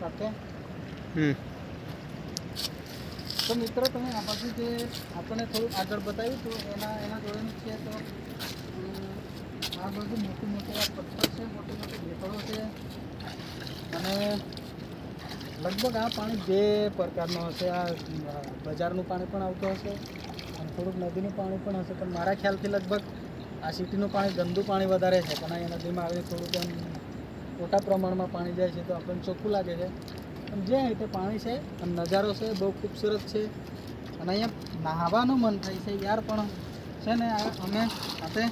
સાથે હમ. તો મિત્રો તમે આ બાજુ જે આપણને થોડું આગળ બતાવ્યું તો એના એના જોડેનું છે તો આ બધું મોટી મોટી આ પથ્થર છે મોટી મોટી ભેખડો છે. અને લગભગ આ પાણી બે પ્રકારનું હશે આ બજારનું પાણી પણ આવતું હશે અને થોડુંક નદીનું પાણી પણ હશે. પણ મારા ખ્યાલથી લગભગ આ સિટીનું પાણી ગંદુ પાણી વધારે છે. પણ અહીંયા નદીમાં આવી થોડુંક એમ મોટા પ્રમાણમાં પાણી જાય છે તો આપણને ચોખ્ખું લાગે છે. પણ જે રીતે પાણી છે નજારો છે, બહુ ખૂબસૂરત છે. અને અહીંયા નાહવાનું મન થાય છે યાર, પણ છે ને આ અમે સાથે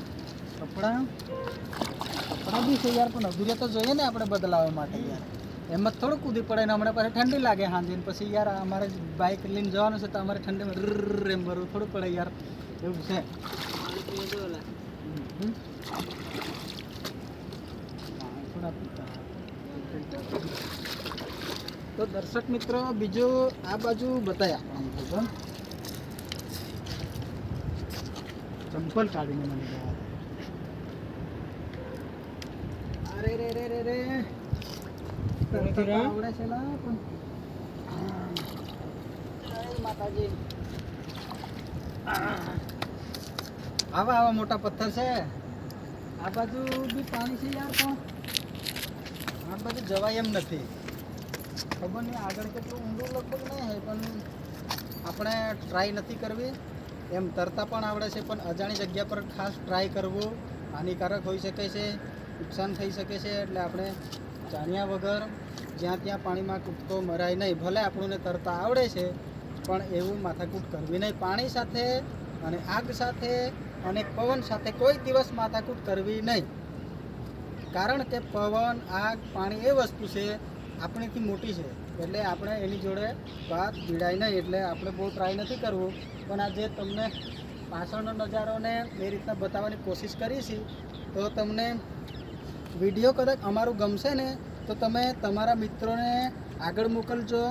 કપડાં કપડાં બી છે યાર, પણ અધૂરે તો જોઈએ ને આપણે બદલાવવા માટે યાર. એમ જ થોડું કૂદી પડે ને હમણાં પછી ઠંડી લાગે સાંજે પછી યાર અમારે બાઇક લઈને જવાનું છે તો અમારે ઠંડીમાં એમ ભરવું થોડું પડે યાર. એવું છે. થોડા પીતા. તો દર્શક મિત્રો બીજું આ બાજુ બતાય આપણને ચંપલ કાઢીને મને ગયા અરે રે રે રે રે. આવડે છે લા માતાજી. આવા આવા મોટા પથ્થર છે. આ બાજુ બી પાણી છે યાર પણ આ બાજુ જવાય એમ નથી. ખબર નહીં આગળ કેટલું ઊંડું લગભગ નહીં હોય, પણ આપણે ટ્રાય નથી કરવી. એમ તરતા પણ આવડે છે, પણ અજાણી જગ્યા પર ખાસ ટ્રાય કરવું હાનિકારક હોઈ શકે છે, નુકસાન થઈ શકે છે, એટલે આપણે જાણ્યા વગર જ્યાં ત્યાં પાણીમાં કૂદકો મરાય નહીં. ભલે આપણને તરતા આવડે છે, પણ એવું માથાકૂટ કરવી નહીં. પાણી સાથે અને આગ સાથે અને પવન સાથે કોઈ દિવસ માથાકૂટ કરવી નહીં. કારણ કે પવન, આગ, પાણી એ વસ્તુ છે, આપણીથી મોટી છે. એટલે આપણે એની જોડે વાત ભીડાય નહીં, એટલે આપણે બહુ ટ્રાય નથી કરવું. પણ આજે તમને પાછળનો નજારોને એ રીતના બતાવવાની કોશિશ કરી છે, તો તમને વીડિયો કદાચ અમારું ગમશે ને, તો તમે તમારા મિત્રોને આગળ મોકલજો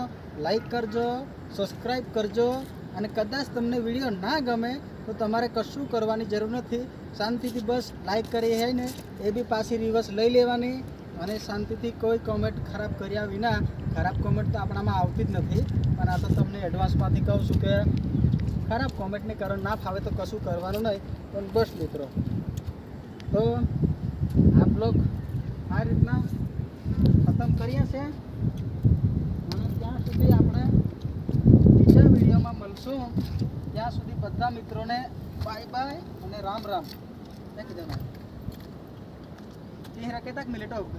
લાઈક કરજો સબસ્ક્રાઈબ કરજો અને કદાચ તમને વીડિયો ના ગમે, તો તમારે કશું કરવાની જરૂર નથી. શાંતિથી બસ લાઈક કરી હોય ને, એ બી પાછી રિવર્સ લઈ લેવાની. અને શાંતિથી કોઈ કોમેન્ટ ખરાબ કર્યા વિના, ખરાબ કોમેન્ટ તો આપણામાં આવતી જ નથી. પણ આ તો તમને એડવાન્સમાંથી કહું છું કે, ખરાબ કોમેન્ટને કારણ ના ફાવે તો કશું કરવાનું નહીં. પણ બસ મિત્રો, તો આ બ્લોગ આ રીતના ખતમ કરીએ છે અને ત્યાં સુધી મળશું ત્યાં સુધી બધા મિત્રોને બાય બાય અને રામ રામ. એક જણા. એ રકે તક મિલેટો.